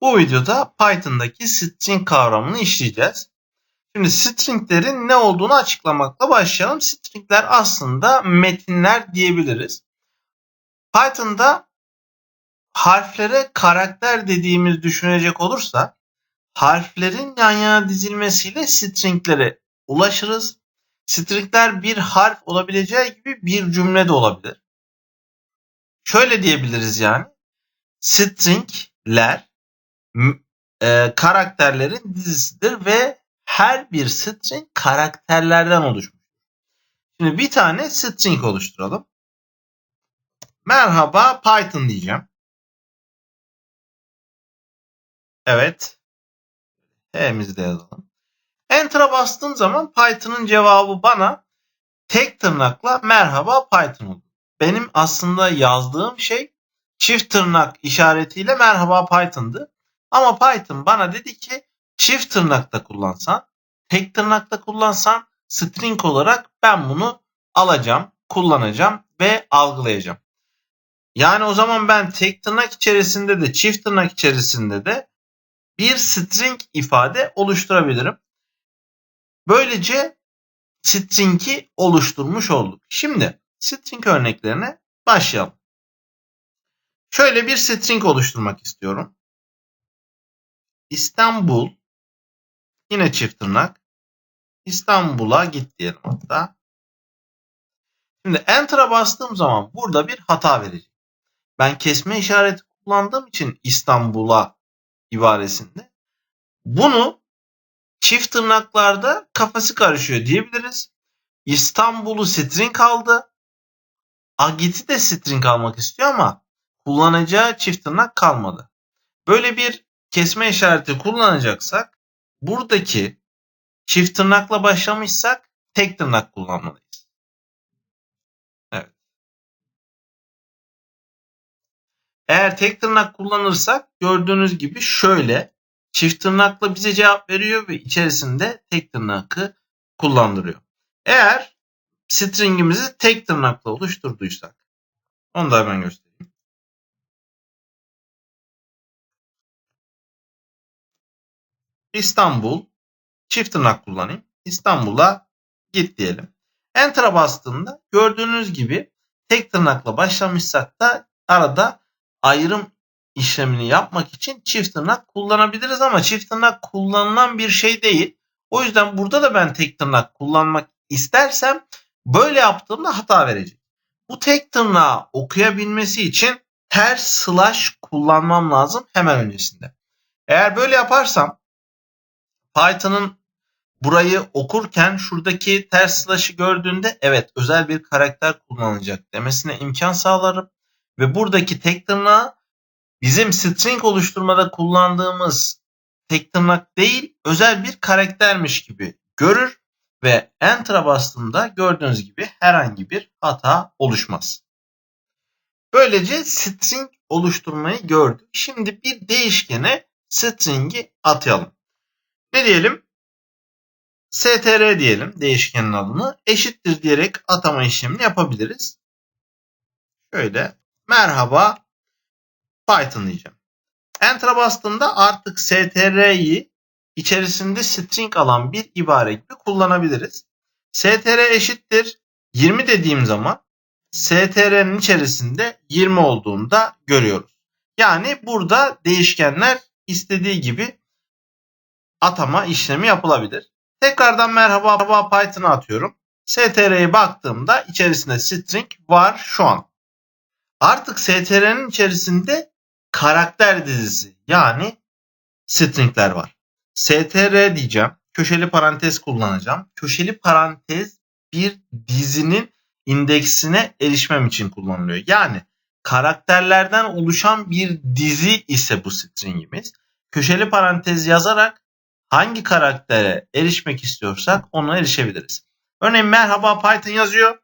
Bu videoda Python'daki string kavramını işleyeceğiz. Şimdi stringlerin ne olduğunu açıklamakla başlayalım. Stringler aslında metinler diyebiliriz. Python'da harflere karakter dediğimiz düşünecek olursa harflerin yan yana dizilmesiyle stringlere ulaşırız. Stringler bir harf olabileceği gibi bir cümle de olabilir. Şöyle diyebiliriz yani. Stringler e, karakterlerin dizisidir ve her bir string karakterlerden oluşmuş. Şimdi bir tane string oluşturalım. Merhaba Python diyeceğim. Evet. H'mizi de yazalım. Enter'a bastığım zaman Python'ın cevabı bana tek tırnakla merhaba Python oldu. Benim aslında yazdığım şey çift tırnak işaretiyle merhaba Python'dı. Ama Python bana dedi ki çift tırnakta kullansan, tek tırnakta kullansan string olarak ben bunu alacağım, kullanacağım ve algılayacağım. Yani o zaman ben tek tırnak içerisinde de çift tırnak içerisinde de bir string ifade oluşturabilirim. Böylece string'i oluşturmuş olduk. Şimdi string örneklerine başlayalım. Şöyle bir string oluşturmak istiyorum. İstanbul yine çift tırnak İstanbul'a git diyelim hatta. Şimdi Enter'a bastığım zaman burada bir hata verecek. Ben kesme işareti kullandığım için İstanbul'a ibaresinde bunu çift tırnaklarda kafası karışıyor diyebiliriz. İstanbul'u string aldı. Agit'i de string almak istiyor ama kullanacağı çift tırnak kalmadı. Böyle bir kesme işareti kullanacaksak buradaki çift tırnakla başlamışsak tek tırnak kullanmalıyız. Evet. Eğer tek tırnak kullanırsak gördüğünüz gibi şöyle çift tırnakla bize cevap veriyor ve içerisinde tek tırnakı kullandırıyor. Eğer stringimizi tek tırnakla oluşturduysak onu da hemen göstereyim. İstanbul çift tırnak kullanayım. İstanbul'a git diyelim. Enter'a bastığımda gördüğünüz gibi tek tırnakla başlamışsak da arada ayrım işlemini yapmak için çift tırnak kullanabiliriz ama çift tırnak kullanılan bir şey değil. O yüzden burada da ben tek tırnak kullanmak istersem böyle yaptığımda hata verecek. Bu tek tırnağı okuyabilmesi için ters slash kullanmam lazım hemen öncesinde. Eğer böyle yaparsam Python'ın burayı okurken şuradaki ters slash'ı gördüğünde evet özel bir karakter kullanılacak demesine imkan sağlarım. Ve buradaki tek tırnağı bizim string oluşturmada kullandığımız tek tırnak değil özel bir karaktermiş gibi görür ve enter'a bastığımda gördüğünüz gibi herhangi bir hata oluşmaz. Böylece string oluşturmayı gördük. Şimdi bir değişkene string'i atayalım. Ne diyelim? str diyelim değişkenin adını. Eşittir diyerek atama işlemini yapabiliriz. Şöyle merhaba Python diyeceğim. Enter'a bastığımda artık str'yi içerisinde string alan bir ibare gibi kullanabiliriz. str eşittir 20 dediğim zaman str'nin içerisinde 20 olduğunu da görüyoruz. Yani burada değişkenler istediği gibi atama işlemi yapılabilir. Tekrardan merhaba, merhaba Python'a atıyorum. str'ye baktığımda içerisinde string var şu an. Artık str'nin içerisinde karakter dizisi yani stringler var. str diyeceğim. Köşeli parantez kullanacağım. Köşeli parantez bir dizinin indeksine erişmem için kullanılıyor. Yani karakterlerden oluşan bir dizi ise bu stringimiz. Köşeli parantez yazarak hangi karaktere erişmek istiyorsak ona erişebiliriz. Örneğin merhaba Python yazıyor.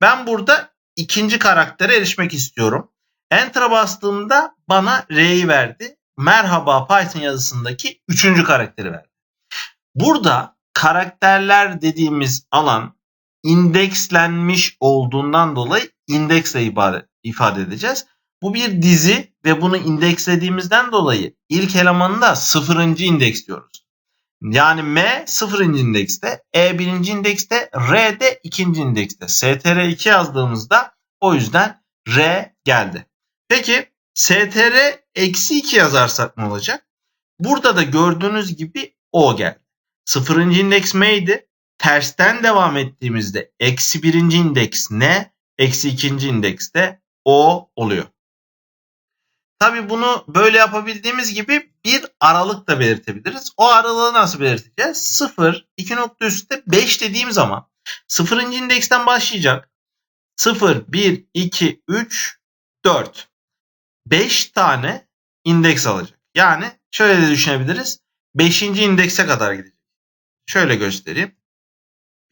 Ben burada ikinci karaktere erişmek istiyorum. Enter'a bastığımda bana R'yi verdi. Merhaba Python yazısındaki üçüncü karakteri verdi. Burada karakterler dediğimiz alan indekslenmiş olduğundan dolayı indeksle ifade edeceğiz. Bu bir dizi ve bunu indekslediğimizden dolayı ilk elemanında sıfırıncı indeks diyoruz. Yani M sıfırıncı indekste, E birinci indekste, R de ikinci indekste. STR2 yazdığımızda o yüzden R geldi. Peki STR eksi 2 yazarsak ne olacak? Burada da gördüğünüz gibi O geldi. Sıfırıncı indeks M'ydi. Tersten devam ettiğimizde eksi birinci indeks ne? Eksi ikinci indekste O oluyor. Tabi bunu böyle yapabildiğimiz gibi bir aralık da belirtebiliriz. O aralığı nasıl belirteceğiz? 0, 2 nokta üstte 5 dediğim zaman 0. indeksten başlayacak. 0, 1, 2, 3, 4. 5 tane indeks alacak. Yani şöyle de düşünebiliriz. 5. indekse kadar gidecek. Şöyle göstereyim.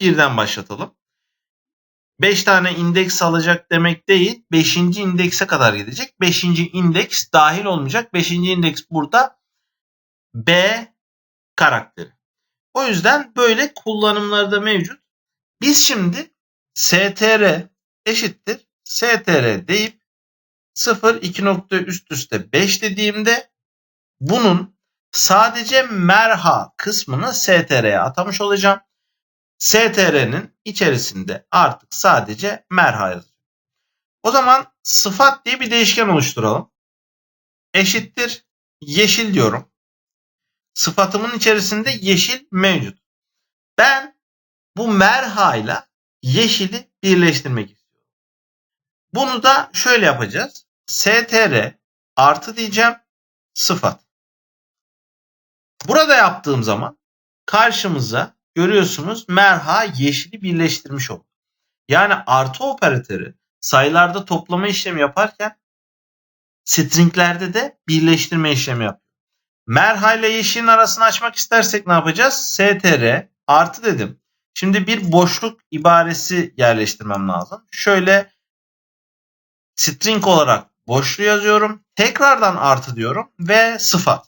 Birden başlatalım. 5 tane indeks alacak demek değil. 5. indekse kadar gidecek. 5. indeks dahil olmayacak. 5. indeks burada B karakteri. O yüzden böyle kullanımlarda mevcut. Biz şimdi str eşittir str deyip 0 2 nokta üst üste 5 dediğimde bunun sadece merha kısmını str'ye atamış olacağım str'nin içerisinde artık sadece merha yazacağım. O zaman sıfat diye bir değişken oluşturalım. Eşittir yeşil diyorum. Sıfatımın içerisinde yeşil mevcut. Ben bu merha ile yeşili birleştirmek istiyorum. Bunu da şöyle yapacağız. str artı diyeceğim sıfat. Burada yaptığım zaman karşımıza görüyorsunuz merha yeşili birleştirmiş oldu. Yani artı operatörü sayılarda toplama işlemi yaparken stringlerde de birleştirme işlemi yapıyor. Merha ile yeşilin arasını açmak istersek ne yapacağız? str artı dedim. Şimdi bir boşluk ibaresi yerleştirmem lazım. Şöyle string olarak boşluğu yazıyorum. Tekrardan artı diyorum ve sıfat.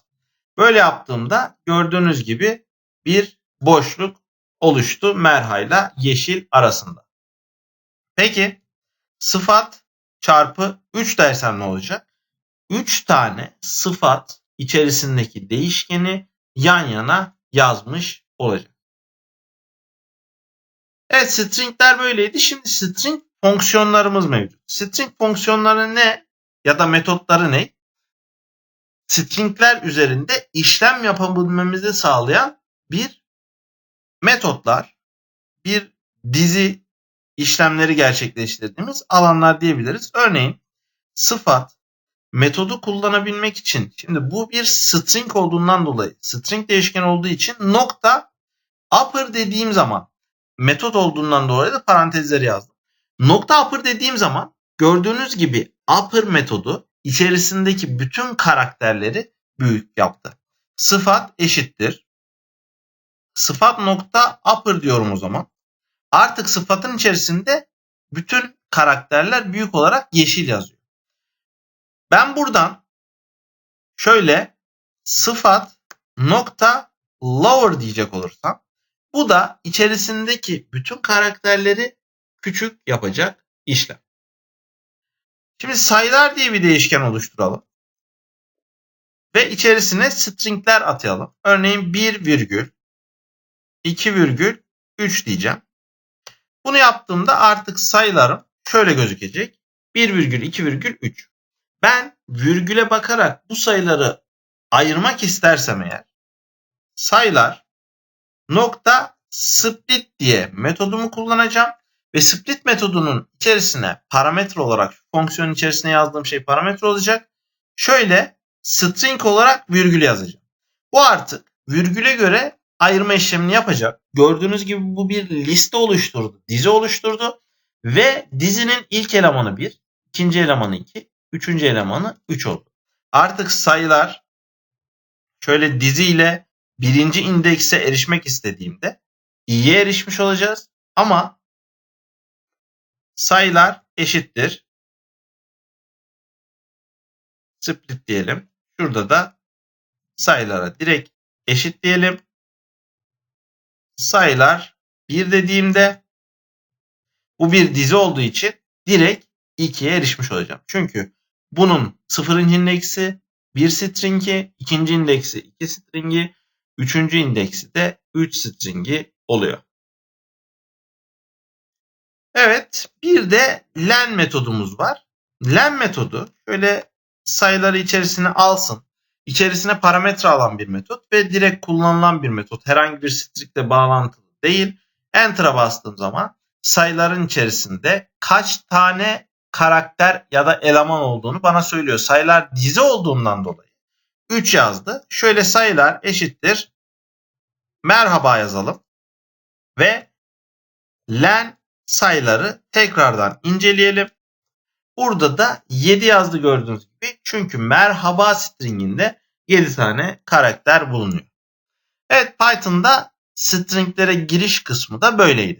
Böyle yaptığımda gördüğünüz gibi bir boşluk oluştu merhayla yeşil arasında. Peki sıfat çarpı 3 dersem ne olacak? 3 tane sıfat içerisindeki değişkeni yan yana yazmış olacak. Evet stringler böyleydi. Şimdi string fonksiyonlarımız mevcut. String fonksiyonları ne? Ya da metotları ne? Stringler üzerinde işlem yapabilmemizi sağlayan bir metotlar bir dizi işlemleri gerçekleştirdiğimiz alanlar diyebiliriz. Örneğin sıfat metodu kullanabilmek için şimdi bu bir string olduğundan dolayı string değişken olduğu için nokta upper dediğim zaman metot olduğundan dolayı da parantezleri yazdım. Nokta upper dediğim zaman gördüğünüz gibi upper metodu içerisindeki bütün karakterleri büyük yaptı. Sıfat eşittir sıfat nokta upper diyorum o zaman. Artık sıfatın içerisinde bütün karakterler büyük olarak yeşil yazıyor. Ben buradan şöyle sıfat nokta lower diyecek olursam bu da içerisindeki bütün karakterleri küçük yapacak işlem. Şimdi sayılar diye bir değişken oluşturalım. Ve içerisine stringler atayalım. Örneğin 1 virgül 2,3 diyeceğim. Bunu yaptığımda artık sayılarım şöyle gözükecek. 1,2,3. Ben virgüle bakarak bu sayıları ayırmak istersem eğer sayılar nokta split diye metodumu kullanacağım ve split metodunun içerisine parametre olarak fonksiyonun içerisine yazdığım şey parametre olacak. Şöyle string olarak virgül yazacağım. Bu artık virgüle göre ayırma işlemini yapacak. Gördüğünüz gibi bu bir liste oluşturdu. Dizi oluşturdu. Ve dizinin ilk elemanı 1, ikinci elemanı 2, üçüncü elemanı 3 oldu. Artık sayılar şöyle dizi ile birinci indekse erişmek istediğimde i'ye erişmiş olacağız. Ama sayılar eşittir. Split diyelim. Şurada da sayılara direkt eşit diyelim sayılar 1 dediğimde bu bir dizi olduğu için direkt 2'ye erişmiş olacağım. Çünkü bunun sıfırıncı indeksi bir stringi, ikinci indeksi iki stringi, üçüncü indeksi de 3 stringi oluyor. Evet bir de len metodumuz var. Len metodu şöyle sayıları içerisine alsın. İçerisine parametre alan bir metot ve direkt kullanılan bir metot. Herhangi bir stringle bağlantılı değil. Enter'a bastığım zaman sayıların içerisinde kaç tane karakter ya da eleman olduğunu bana söylüyor. Sayılar dizi olduğundan dolayı 3 yazdı. Şöyle sayılar eşittir. Merhaba yazalım. Ve len sayıları tekrardan inceleyelim. Burada da 7 yazdı gördüğünüz gibi. Çünkü merhaba stringinde 7 tane karakter bulunuyor. Evet Python'da stringlere giriş kısmı da böyleydi.